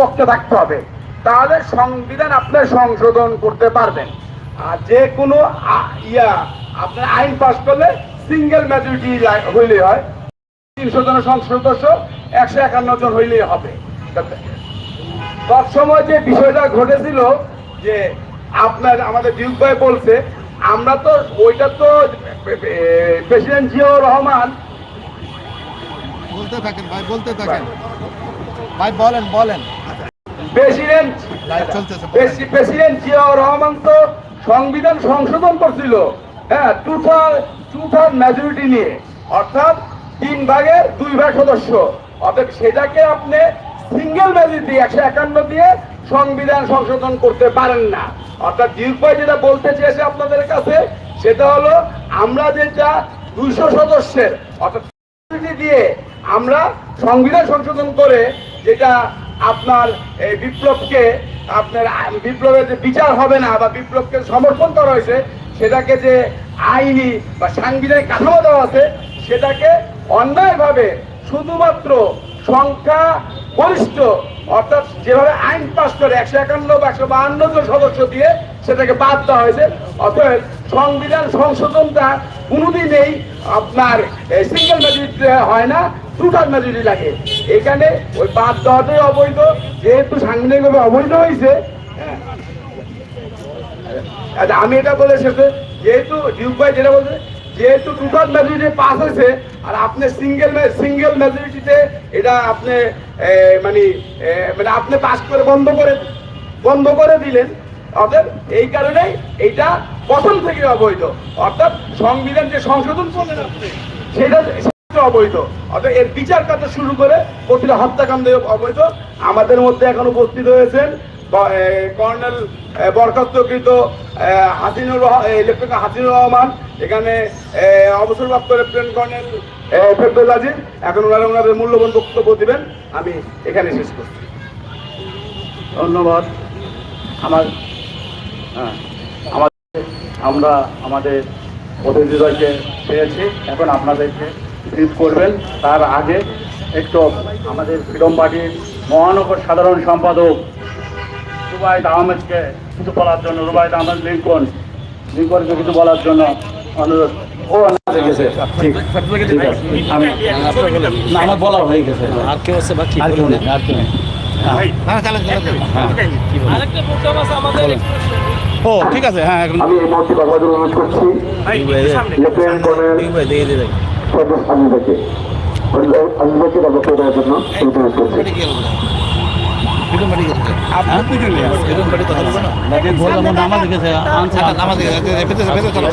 পক্ষে থাকতে হবে। তাহলে সংবিধান আপনার সংশোধন করতে পারবেন। আর যে কোনো ইয়া আপনার আইন পাস করলে সিঙ্গেল মেজরিটি হইলে হয়। তিনশো জন সংসদ সদস্য একশো একান্ন জন হইলেই হবে। তৎসময় যে বিষয়টা ঘটেছিল যে আপনার আমাদের ডিউক ভাই বলছে আমরা তো ওইটা তো প্রেসিডেন্ট জিয়াউর রহমান বলতে থাকেন ভাই বলতে থাকেন। ভাই বলেন বলেন। প্রেসিডেন্ট প্রেসিডেন্ট জিয়াউর রহমান তো সংবিধান সংশোধন করছিল হ্যাঁ টু টু থার্ড মেজরিটি নিয়ে। অর্থাৎ তিন ভাগের দুই ভাগ সদস্য। অর্থাৎ সেটাকে আপনি সিঙ্গেল মেজরিটি একশো একান্ন দিয়ে সংবিধান সংশোধন করতে পারেন না। অর্থাৎ ভাই যেটা বলতে চেয়েছে আপনাদের কাছে সেটা হলো আমরা যেটা দুইশো সদস্যের অর্থাৎ দিয়ে আমরা সংবিধান সংশোধন করে যেটা আপনার এই বিপ্লবকে আপনার বিপ্লবের যে বিচার হবে না বা বিপ্লবকে সমর্থন করা হয়েছে, সেটাকে যে আইনি বা সাংবিধানিক কাঠামো দেওয়া আছে, সেটাকে অন্যায়ভাবে শুধুমাত্র সংখ্যা গরিষ্ঠ অর্থাৎ যেভাবে আইন পাস করে একশো একান্ন বা একশো বাহান্ন জন সদস্য দিয়ে সেটাকে বাদ দেওয়া হয়েছে, অতএব সংবিধান সংশোধনটা আপনার সিঙ্গেল মেজরিটি হয় না টুটাল মেজরিটি লাগে। এখানে ওই বাদ দেওয়াটাই অবৈধ যেহেতু সাংবিধানিকভাবে অবৈধ হয়েছে হ্যাঁ, আচ্ছা, আমি এটা বলে শেষে যেহেতু ডিউক ভাই যেটা বলছে যেহেতু টুটাল মেজরিটি পাস হয়েছে আর আপনি সিঙ্গেল সিঙ্গেল মেজরিটিতে এটা আপনি মানে মানে আপনি পাস করে বন্ধ করে বন্ধ করে দিলেন। অর্থাৎ এই কারণেই এইটা প্রথম থেকে অবৈধ। অর্থাৎ সংবিধান যে সংশোধন করলেন সেটা অবৈধ। অর্থাৎ এর বিচার কাজ শুরু করে প্রতিটা হত্যাকাণ্ড অবৈধ। আমাদের মধ্যে এখন উপস্থিত হয়েছেন কর্নেল বরখাস্তকৃত হাসিনুর লেফটেন্যান্ট হাসিনুর রহমান, এখানে অবসরপ্রাপ্ত লেফটেন্যান্ট কর্নেল ফেরদৌল আজিজ। এখন ওনারা ওনাদের মূল্যবান বক্তব্য দিবেন। আমি এখানে শেষ করছি। ধন্যবাদ। আমার হ্যাঁ আমাদের আমরা আমাদের অতিথিদলকে পেয়েছি। এখন আপনাদেরকে ব্রিফ করবেন। তার আগে একটু আমাদের ফ্রিডম পার্টির মহানগর সাধারণ সম্পাদক রুবায়দ আহমেদকে কিছু বলার জন্য রুবায়দ আহমেদ লিঙ্কন লিঙ্কনকে কিছু বলার জন্য অনুরোধ। ও হয়ে আমার বলা হয়ে গেছে। আর কেউ আছে বাকি? আর কেউ নেই আর কেউ নেই। হ্যাঁ। হ্যাঁ। আরেকটা প্রোগ্রাম আছে আমাদের। ও ঠিক আছে হ্যাঁ এখন আমি এই মুহূর্তে কথা বলতে অনুরোধ করছি লেফটেন্যান্ট কর্নেল দিয়ে দিবে সদস্য আজিজাকে আজিজাকে বক্তব্য জন্য অনুরোধ করছি ফ্রিডম পার্টি করতে আপনি দুজনে ফ্রিডম পার্টি কথা বলব না বললাম নামাজ গেছে নামাজ ভেতরে ভেতরে চলো